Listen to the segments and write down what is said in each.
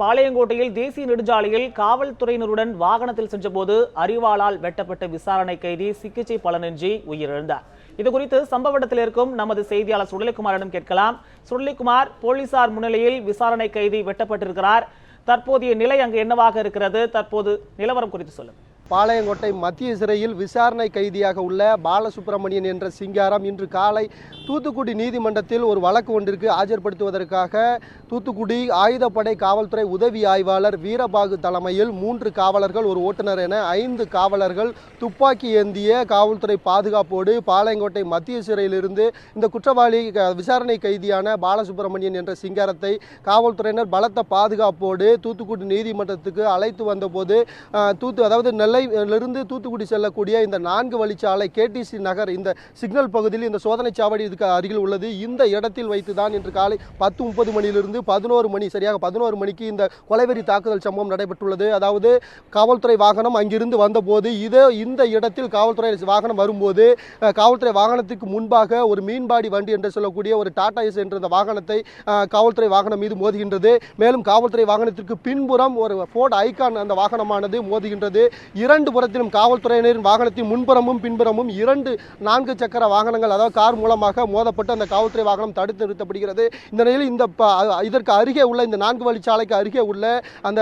பாளையங்கோட்டையில் தேசிய நெடுஞ்சாலையில் காவல்துறையினருடன் வாகனத்தில் சென்றபோது அறிவாளால் வெட்டப்பட்ட விசாரணை கைதி சிகிச்சை பலனின்றி உயிரிழந்தார். இது குறித்து சம்பவ இடத்தில் இருக்கும் நமது செய்தியாளர் சுடலிக்குமாரிடம் கேட்கலாம். சுடலிக்குமார் போலீசார் முன்னிலையில் விசாரணை கைதி வெட்டப்பட்டிருக்கிறார். தற்போதைய நிலை அங்கு என்னவாக இருக்கிறது? தற்போது நிலவரம் குறித்து சொல்லுங்கள் பாளையங்கோட்டை மத்திய சிறையில் விசாரணை கைதியாக உள்ள பாலசுப்ரமணியன் என்ற சிங்காரம் இன்று காலை தூத்துக்குடி நீதிமன்றத்தில் ஒரு வழக்கு ஒன்றிற்கு ஆஜர்படுத்துவதற்காக தூத்துக்குடி ஆயுதப்படை காவல்துறை உதவி ஆய்வாளர் வீரபாகு தலைமையில் மூன்று காவலர்கள் ஒரு ஓட்டுநர் என ஐந்து காவலர்கள் துப்பாக்கி ஏந்திய காவல்துறை பாதுகாப்போடு பாளையங்கோட்டை மத்திய சிறையிலிருந்து இந்த குற்றவாளி க- விசாரணை கைதியான பாலசுப்ரமணியன் என்ற சிங்காரத்தை காவல்துறையினர் பலத்த பாதுகாப்போடு தூத்துக்குடி நீதிமன்றத்துக்கு அழைத்து வந்தபோது தூத்து அதாவது நெல்லையிலிருந்து தூத்துக்குடி செல்லக்கூடிய இந்த நான்கு வழிச்சாலை கேடிசி நகர் இந்த சிக்னல் பகுதியில் இந்த சோதனை சாவடி இதுக்கு அருகில் உள்ளது. இந்த இடத்தில் வைத்து தான் இன்று காலை பத்து முப்பது மணியிலிருந்து பதினோரு மணி சரியாக பதினோரு மணிக்கு இந்த கொலைவெறி தாக்குதல் சம்பவம் நடைபெற்றுள்ளது. அதாவது காவல்துறை வாகனம் அங்கிருந்து வந்தபோது இதே இந்த இடத்தில் காவல்துறை வாகனம் வரும்போது காவல்துறை வாகனத்துக்கு முன்பாக ஒரு மீன்பாடி வண்டி என்று சொல்லக்கூடிய ஒரு டாடா எஸ் என்ற இந்த வாகனத்தை காவல்துறை வாகனம் மீது மோதுகின்றது. மேலும் காவல்துறை வாகனத்திற்கு பின்புறம் ஒரு ஃபோர்ட் ஐகான் அந்த வாகனமானது மோதுகின்றது. இரண்டு புறத்திலும் காவல்துறையினரின் வாகனத்தின் முன்புறமும் பின்புறமும் இரண்டு நான்கு சக்கர வாகனங்கள் அதாவது கார் மூலமாக மோதப்பட்டு அந்த காவல்துறை வாகனம் தடுத்து நிறுத்தப்படுகிறது. இந்த நிலையில் இந்த ப- இதற்கு அருகே உள்ள இந்த நான்கு வழிச்சாலைக்கு அருகே உள்ள அந்த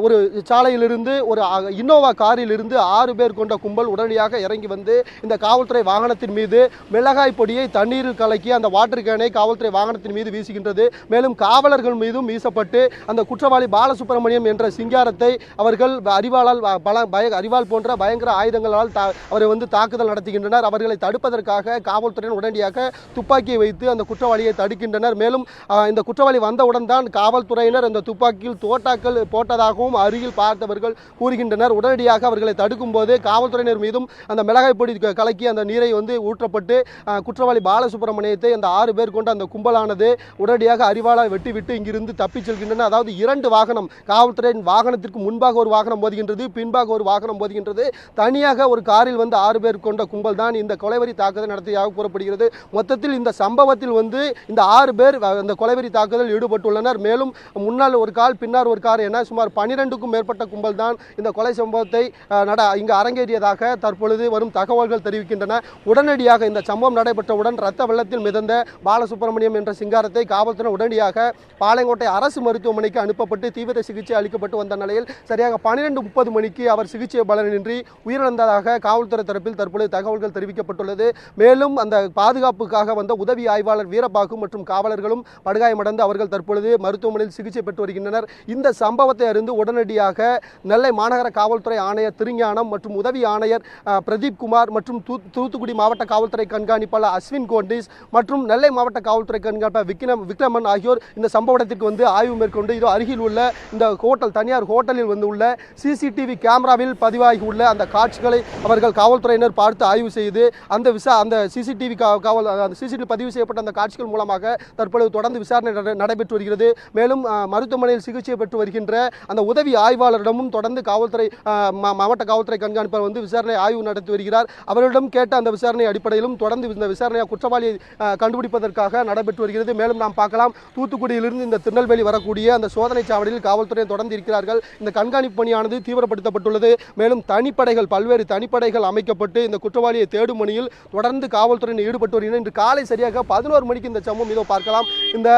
ஒரு சாலையிலிருந்து ஒரு இன்னோவா காரிலிருந்து ஆறு பேர் கொண்ட கும்பல் உடனடியாக இறங்கி வந்து இந்த காவல்துறை வாகனத்தின் மீது மிளகாய் பொடியை தண்ணீரில் கலக்கி அந்த வாட்டர் கேனை காவல்துறை வாகனத்தின் மீது வீசுகின்றது. மேலும் காவலர்கள் மீதும் வீசப்பட்டு அந்த குற்றவாளி பாலசுப்ரமணியம் என்ற சிங்காரத்தை அவர்கள் அறிவாளால் பல பய அறிவாள் போன்ற பயங்கர ஆயுதங்களால் தா- அவரை வந்து தாக்குதல் நடத்துகின்றனர். அவர்களை தடுப்பதற்காக காவல்துறையின் உடனடியாக துப்பாக்கியை வைத்து அந்த குற்றவாளியை தடுக்கின்றனர். மேலும் இந்த குற்றவாளி வந்தவுடன் தான் காவல்துறையினர் அந்த துப்பாக்கியில் தோட்டாக்கள் போட்டதாகவும் அருகில் பார்த்தவர்கள் கூறுகின்றனர். உடனடியாக அவர்களை தடுக்கும் போது காவல்துறையினர் மீதும் அந்த மிளகாய் பொடி கலக்கி அந்த நீரை வந்து ஊற்றப்பட்டு குற்றவாளி பாலசுப்ரமணியத்தை அந்த ஆறு பேர் கொண்ட அந்த கும்பலானது உடனடியாக அறிவாளால் வெட்டிவிட்டு இங்கிருந்து தப்பிச் செல்கின்றனர் அதாவது இரண்டு வாகனம் காவல்துறையின் வாகனத்திற்கு முன்பாக ஒரு வாகனம் மோதுகின்றது. பின்பாக ஒரு வாகனம் மோதுகின்றது தனியாக ஒரு காரில் வந்து ஆறு பேர் கொண்ட கும்பல் தான் இந்த கொலைவரி தாக்குதல் நடத்தியதாக கூறப்படுகிறது. மொத்தத்தில் இந்த சம்பவத்தில் வந்து இந்த ஆறு பேர் இந்த கொலைவரி தாக்குதல் ஈடுபட்டுள்ளனர். மேலும் முன்னால் ஒரு கால் பின்னால் ஒரு கார் என சுமார் பனிரெண்டுக்கும் மேற்பட்ட கும்பல் தான் இந்த கொலை சம்பவத்தை நட இங்கு அரங்கேறியதாக தற்பொழுது வரும் தகவல்கள் தெரிவிக்கின்றன. உடனடியாக இந்த சம்பவம் நடைபெற்றவுடன் ரத்த வெள்ளத்தில் மிதந்த பாலசுப்ரமணியம் என்ற சிங்காரத்தை காவல்துறை உடனடியாக பாளையங்கோட்டை அரசு மருத்துவமனைக்கு அனுப்பப்பட்டு தீவிர சிகிச்சை அளிக்கப்பட்டு வந்த நிலையில் சரியாக பன்னிரெண்டு முப்பது மணிக்கு அவர் சிகிச்சை பலனின்றி உயிரிழந்ததாக காவல்துறை தரப்பில் தற்பொழுது தகவல்கள் தெரிவிக்கப்பட்டுள்ளது. மேலும் அந்த பாதுகாப்புக்காக வந்த உதவி ஆய்வாளர் வீரபாகு மற்றும் காவலர்களும் படுகாயமடைந்து அவர்கள் தற்பொழுது மருத்துவமனையில் சிகிச்சை பெற்று வருகின்றனர். இந்த சம்பவத்தை அறிந்து உடனடியாக நெல்லை மாநகர காவல்துறை ஆணையர் திருஞானம் மற்றும் உதவி ஆணையர் பிரதீப் குமார் மற்றும் தூ- தூத்துக்குடி மாவட்ட காவல்துறை கண்காணிப்பாளர் அஸ்வின் கோண்டிஸ் மற்றும் நெல்லை மாவட்ட காவல்துறை கண்காணிப்பாளர் விக்ரம் விக்ரமன் ஆகியோர் இந்த சம்பவ இடத்திற்கு வந்து ஆய்வு மேற்கொண்டு இதோ அருகில் உள்ள இந்த ஹோட்டல் தனியார் ஹோட்டலில் வந்து உள்ள சிசிடிவி கேமராவில் பதிவாகி உள்ள அந்த காட்சிகளை அவர்கள் காவல்துறையினர் பார்த்து ஆய்வு செய்து அந்த விசா அந்த சிசிடிவி காவல் அந்த சிசிடிவி பதிவு செய்யப்பட்ட அந்த காட்சிகள் மூலமாக தற்பொழுது தொடர்ந்து விசாரணை நடைபெற்று வருகிறது. மேலும் மருத்துவமனையில் சிகிச்சை பெற்று வருகின்ற அந்த உதவி ஆய்வாளரிடமும் தொடர்ந்து காவல்துறை மா- மாவட்ட காவல்துறை கண்காணிப்பாளர் வந்து விசாரணை ஆய்வு நடத்தி வருகிறார். அவர்களிடம் கேட்ட அந்த விசாரணை அடிப்படையிலும் தொடர்ந்து இந்த விசாரணையை குற்றவாளியை கண்டுபிடிப்பதற்காக நடைபெற்று வருகிறது. மேலும் நாம் பார்க்கலாம் தூத்துக்குடியிலிருந்து இந்த திருநெல்வேலி வரக்கூடிய அந்த சோதனை சாவடியில் காவல்துறை தொடர்ந்து இருக்கிறார்கள். இந்த கண்காணிப்பு பணியானது தீவிரப்படுத்தப்பட்டுள்ளது. மேலும் தனிப்படைகள் பல்வேறு தனிப்படைகள் அமைக்கப்பட்டு இந்த குற்றவாளியை தேடும் பணியில் தொடர்ந்து காவல்துறையினர் ஈடுபட்டு வருகின்றனர். இன்று காலை சரியாக பதினோரு மணிக்கு இந்த சம்பவம் இதோ பார்க்கலாம். இந்த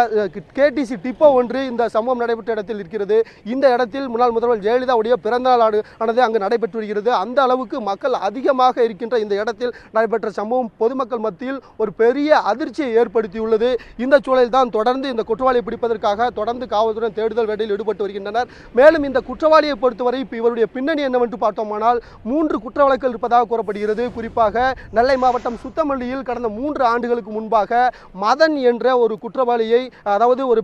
கேடிசி டிப்போ ஒன்று இந்த சம்பவம் நடைபெற்ற இடத்தில் இருக்கிறது. இந்த இடத்தில் முன்னாள் முதல்வர் ஜெயலலிதாவுடைய பிறந்தநாள் ஆனது அங்கு நடைபெற்று வருகிறது. அந்த அளவுக்கு மக்கள் அதிகமாக இருக்கின்ற இந்த இடத்தில் நடைபெற்ற சம்பவம் பொதுமக்கள் மத்தியில் ஒரு பெரிய அதிர்ச்சியை ஏற்படுத்தியுள்ளது. இந்த சூழலில் தான் தொடர்ந்து இந்த குற்றவாளியை பிடிப்பதற்காக தொடர்ந்து காவல்துறை தேடுதல் வேட்டையில் ஈடுபட்டு வருகின்றனர். மேலும் இந்த குற்றவாளியை பொறுத்தவரை இவருடைய பின்னணி என்னவென்று பார்த்தோமானால் மூன்று குற்ற வழக்குகள் இருப்பதாக கூறப்படுகிறது. குறிப்பாக நெல்லை மாவட்டம் சுத்தமல்லியில் கடந்த மூன்று ஆண்டுகளுக்கு முன்பாக மதன் என்ற ஒரு குற்றவாளியை அதாவது ஒரு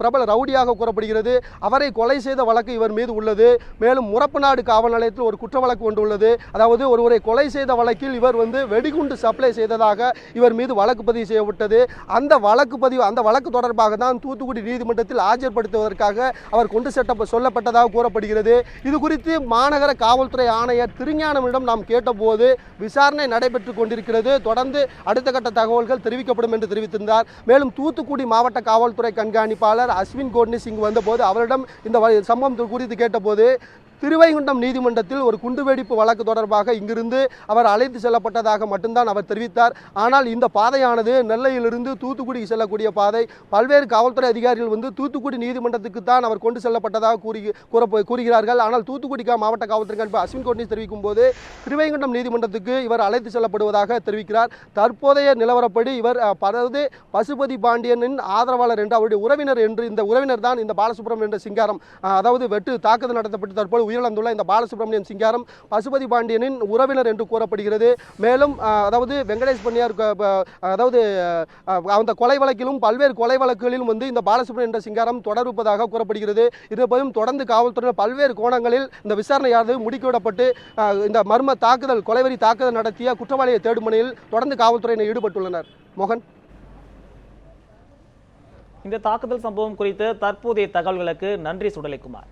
பிரபல ரவுடியாக கூறப்படுகிறது. அவரை கொலை செய்த வழக்கு இவர் மீது உள்ளது. மேலும் முரப்பநாடு காவல் நிலையத்தில் ஒரு குற்ற வழக்கு ஒன்று உள்ளது. அதாவது ஒருவரை கொலை செய்த வழக்கில் இவர் வந்து வெடிகுண்டு சப்ளை செய்ததாக இவர் மீது வழக்கு பதிவு செய்யப்பட்டது. அந்த வழக்கு பதிவு அந்த வழக்கு தொடர்பாக தான் தூத்துக்குடி நீதிமன்றத்தில் ஆஜர்படுத்துவதற்காக அவர் கொண்டு செட்ட சொல்லப்பட்டதாக கூறப்படுகிறது. இது குறித்து மாநகர காவல்துறை ஆணையர் திருஞானமிடம் நாம் கேட்டபோது விசாரணை நடைபெற்று கொண்டிருக்கிறது. தொடர்ந்து அடுத்த கட்ட தகவல்கள் தெரிவிக்கப்படும் என்று தெரிவித்திருந்தார். மேலும் தூத்துக்குடி மாவட்ட காவல்துறை கண்காணிப்பாளர் அஸ்வின் கோட்னி சிங் வந்தபோது அவரிடம் இந்த சம்பவம் குறித்து கேட்டபோது திருவைகுண்டம் நீதிமன்றத்தில் ஒரு குண்டுவெடிப்பு வழக்கு தொடர்பாக இங்கிருந்து அவர் அழைத்து செல்லப்பட்டதாக மட்டும்தான் அவர் தெரிவித்தார். ஆனால் இந்த பாதையானது நெல்லையிலிருந்து தூத்துக்குடிக்கு செல்லக்கூடிய பாதை. பல்வேறு காவல்துறை அதிகாரிகள் வந்து தூத்துக்குடி நீதிமன்றத்துக்கு தான் அவர் கொண்டு செல்லப்பட்டதாக கூறி கூற கூறுகிறார்கள். ஆனால் தூத்துக்குடிக்கா மாவட்ட காவல்துறை கண்பு அஸ்வின் கோட்னி தெரிவிக்கும் போது திருவைகுண்டம் நீதிமன்றத்துக்கு இவர் அழைத்து செல்லப்படுவதாக தெரிவிக்கிறார். தற்போதைய நிலவரப்படி இவர் அதாவது பசுபதி பாண்டியனின் ஆதரவாளர் என்று அவருடைய உறவினர் என்று இந்த உறவினர் தான் இந்த பாலசுப்ரமணியன் என்ற சிங்காரம் அதாவது வெட்டு தாக்குதல் நடத்தப்பட்டு தற்போது உயிரிழந்துள்ள இந்த பாலசுப்ரமணியம் சிங்காரம் பசுபதி பாண்டியனின் உறவினர் என்று கூறப்படுகிறது. மேலும் அதாவது வெங்கடேஷ் பண்ணியார் அதாவது அந்த கொலை வழக்கிலும் பல்வேறு கொலை வழக்குகளிலும் வந்து இந்த பாலசுப்ரமணியம் என்ற சிங்காரம் தொடர்பதாக கூறப்படுகிறது. இருப்பதும் தொடர்ந்து காவல்துறையினர் பல்வேறு கோணங்களில் இந்த விசாரணையானது முடுக்கிவிடப்பட்டு இந்த மர்ம தாக்குதல் கொலைவெறி தாக்குதல் நடத்திய குற்றவாளியை தேடும் பணியில் தொடர்ந்து காவல்துறையினர் ஈடுபட்டுள்ளனர். மோகன். இந்த தாக்குதல் சம்பவம் குறித்த தற்போதைய தகவல்களுக்கு நன்றி சுடலைக்குமார்.